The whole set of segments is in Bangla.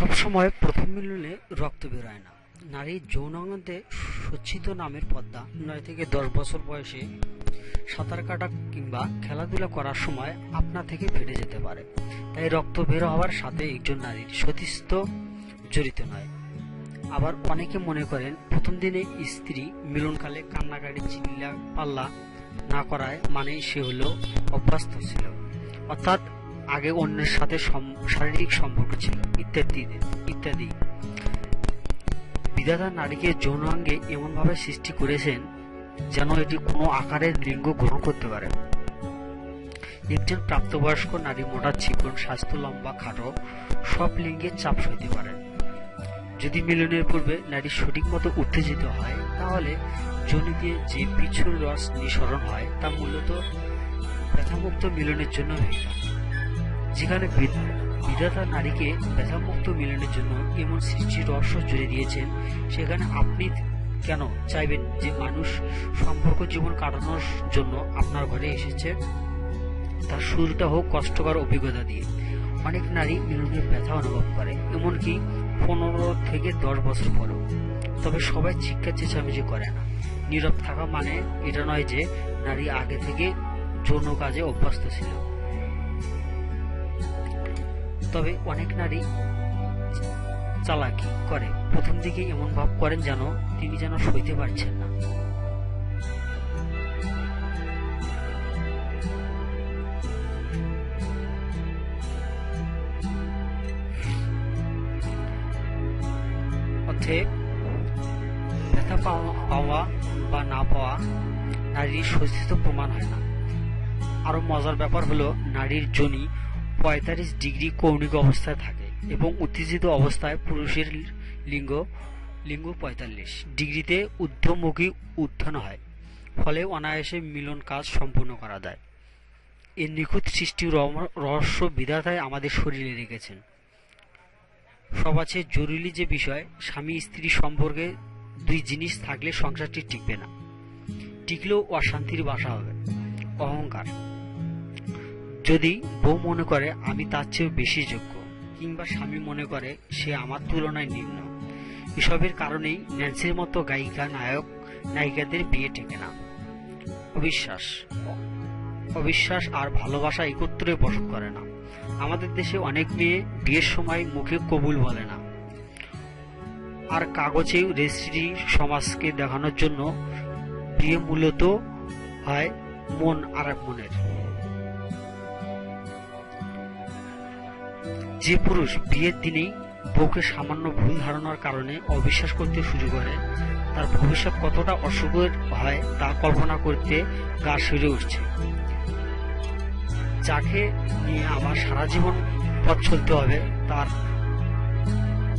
সবসময় প্রথম মিলনে রক্ত বেরোয় না। নারীর যৌনাঙ্গতে সজ্জিত নামের পদ্মা। নয় থেকে দশ বছর বয়সে সাঁতার কাটা কিংবা খেলাধুলা করার সময় আপনা থেকে ফেটে যেতে পারে। তাই রক্ত বের হওয়ার সাথে একজন নারীর সতীস্থ জড়িত নয়। আবার অনেকে মনে করেন, প্রথম দিনে স্ত্রী মিলনকালে কান্নাকাটি চিল্লা পাল্লা না করায় মানে সে হলো অভ্যস্ত ছিল। অর্থাৎ আগে অন্যের সাথে শারীরিক সম্পর্ক ছিল, ইত্যাদি ইত্যাদি। বিধাতা নারীকে যৌনাঙ্গে এমনভাবে সৃষ্টি করেছেন যেন এটি কোনো আকারের লিঙ্গ গ্রহণ করতে পারে। একজন প্রাপ্তবয়স্ক নারী মোটা, চিকন, স্বাস্থ্য লম্বা, খাটো, সব লিঙ্গের চাপ সইতে পারেন যদি মিলনের পূর্বে নারী সঠিক মতো উত্তেজিত হয়, তাহলে যোনিতে যে পিছুর রস নিঃসরণ হয়, তা মূলত ব্যথামুক্ত মিলনের জন্য হয়ে থাকে। যেখানে বিধাতা নারীকে ব্যথামুক্ত মিলনের জন্য এমন সৃষ্টি রহস্য জুড়ে দিয়েছেন, সেখানে আপনি কেন চাইবেন যে মানুষ সম্পর্ক জীবন কাটানোর জন্য আপনার ঘরে এসেছে? তার শুরুটা হোক কষ্টকর অভিজ্ঞতা দিয়ে। অনেক নারী মিলনের ব্যথা অনুভব করে, এমনকি পনেরো থেকে দশ বছর পরেও। তবে সবাই চিৎকার চেঁচামেচি করে না। নীরব থাকা মানে এটা নয় যে নারী আগে থেকে যৌন কাজে অভ্যস্ত ছিল। তবে অনেক নারী চালাকি করে। প্রথম দিকে এমন ভাব করেন যেন তিনি যেন সইতে পারছেন না। অতএব ব্যথা পাওয়া বা না পাওয়া নারীর সচিত প্রমাণ হয় না। আরও মজার ব্যাপার হলো, নারীর যোনি পঁয়তাল্লিশ ডিগ্রি কৌণিক অবস্থায় থাকে এবং উত্তেজিত অবস্থায় পুরুষের লিঙ্গ লিঙ্গ পঁয়তাল্লিশ ডিগ্রিতে ঊর্ধ্বমুখী উত্থান হয়, ফলে অনায়াসে মিলন কাজ সম্পূর্ণ করা যায়। এর নিখুঁত সৃষ্টির রম- রহস্য বিধাতায় আমাদের শরীরে রেখেছেন। সবাচেয়ে জরুরি যে বিষয়, স্বামী স্ত্রী সম্পর্কে দুই জিনিস থাকলে সংসারটি টিকবে না। টিকলেও অশান্তির বাসা হবে, অহংকার। যদি বউ মনে করে আমি তার চেয়েও বেশি যোগ্য, কিংবা স্বামী মনে করে সে আমার তুলনায় নিম্ন, এসবের কারণেই ন্যান্সির মতো গায়িকা, নায়ক, নায়িকাদের বিয়ে টেকে না। অবিশ্বাস। অবিশ্বাস আর ভালোবাসা একত্রে বসত করে না। আমাদের দেশে অনেক মেয়ে বিয়ের সময় মুখে কবুল বলে না। আর কাগজেও রেজিস্ট্রি সমাজকে দেখানোর জন্য বিয়ে মূলত হয় মন আর এক মনের। যে পুরুষ বিয়ের দিনেই বউকে সামান্য ভুল ধারণার কারণে অবিশ্বাস করতে শুরু করে, তার ভবিষ্যৎ কতটা অশুভের হয় তা কল্পনা করতে গা শিউরে উঠছে। যাকে নিয়ে আমার সারা জীবন পথ চলতে হবে, তার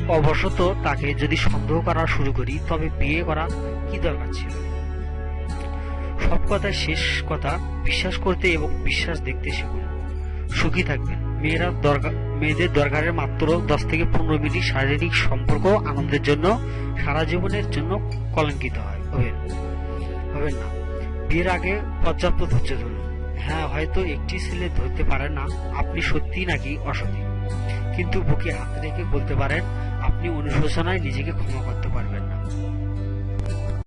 অবশত তাকে যদি সন্দেহ করা শুরু করি, তবে বিয়ে করা কি দরকার ছিল? সব কথায় শেষ কথা বিশ্বাস করতে এবং বিশ্বাস দেখতে শিখুন। সুখী থাকবেন। মেয়েরা দরকার মেয়েদের দরকারের মাত্র দশ থেকে পনেরো মিনিট শারীরিক সম্পর্ক আনন্দের জন্য সারা জীবনের জন্য কলঙ্কিত হয়। হবেন হবেন না। বিয়ের আগে পর্যাপ্ত ধৈর্য ধরুন। হ্যাঁ হয়তো একটি ছেলে ধরতে পারেন না। আপনি সত্যি নাকি অসতী? কিন্তু বুকে হাত রেখে বলতে পারেন, আপনি অনুশোচনায় নিজেকে ক্ষমা করতে পারেন